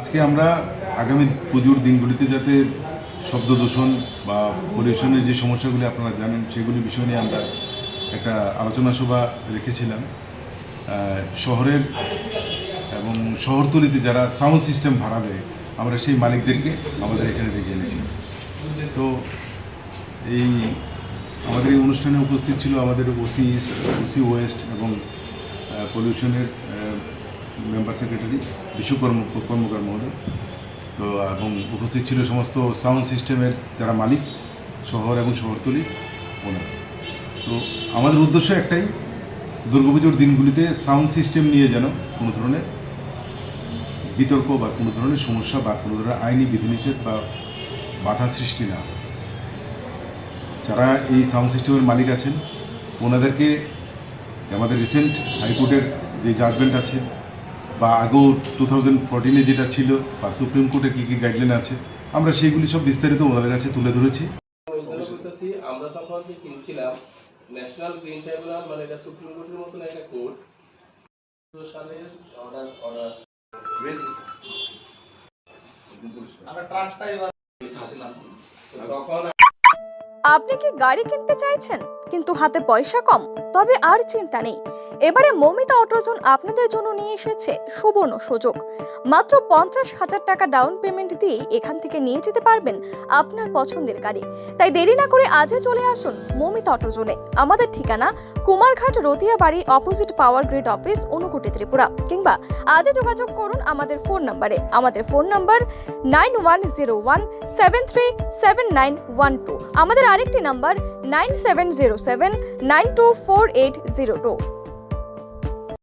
আজকে আমরা আগামী পুজোর দিনগুলিতে যাতে শব্দ দূষণ বা পলিউশনের যে সমস্যাগুলি আপনারা জানেন, সেগুলি বিষয় নিয়ে আমরা একটা আলোচনা সভা রেখেছিলাম। শহরের এবং শহরতলিতে যারা সাউন্ড সিস্টেম ভাড়া দেয় আমরা সেই মালিকদেরকে আমাদের এখানে ডেকে এনেছি। তো এই আমাদের এই অনুষ্ঠানে উপস্থিত ছিল আমাদের ওসি ওসি ওয়েস্ট এবং পলিউশনের মেম্বার সেক্রেটারি বিশ্বকর্ম কর্মকার মহোদয়। তো, এবং উপস্থিত ছিল সমস্ত সাউন্ড সিস্টেমের যারা মালিক, শহর এবং শহরতলি, ওনারা। তো আমাদের উদ্দেশ্য একটাই, দুর্গাপুজোর দিনগুলিতে সাউন্ড সিস্টেম নিয়ে যেন কোনো ধরনের বিতর্ক বা কোনো ধরনের সমস্যা বা কোনো ধরনের আইনি বিধিনিষেধ বা বাধা সৃষ্টি না। যারা এই সাউন্ড সিস্টেমের মালিক আছেন, ওনাদেরকে আমাদের রিসেন্ট হাইকোর্টের যে জাজমেন্ট আছে বা আগেও টু থাউজেন্ড ফোরটিনে যেটা ছিল বা সুপ্রিম কোর্টের কী কী গাইডলাইন আছে, আমরা সেইগুলি সব বিস্তারিত ওনাদের কাছে তুলে ধরেছি। আমরা তখন যে কিনছিলাম ন্যাশনাল গ্রিন ট্রাইব্যুনাল মানে এটা সুপ্রিম কোর্টের মতন একটা কোর্ট। সালের অর্ডার অর্ডার আপনি কি গাড়ি কিনতে চাইছেন? কিন্তু হাতে পয়সা কম তবে আর চিন্তা নেই। এবারে মমিতা অটোজন আপনাদের জন্য নিয়ে এসেছে সুবর্ণ সুযোগ। মাত্র পঞ্চাশ হাজার টাকা ডাউন পেমেন্ট দিয়ে এখান থেকে নিয়ে যেতে পারবেন আপনার পছন্দের গাড়ি। তাই দেরি না করে আজই চলে আসুন মমিতা অটোজনে। আমাদের ঠিকানা কুমারঘাট রতিয়া বাড়ি অপোজিট পাওয়ার গ্রিড অফিস অনুকুটি ত্রিপুরা। কিংবা আজই যোগাযোগ করুন আমাদের ফোন নম্বরে আমাদের phone number nine one zero one seven three seven nine one two আমাদের আরেকটি number nine seven zero seven nine two four eight zero two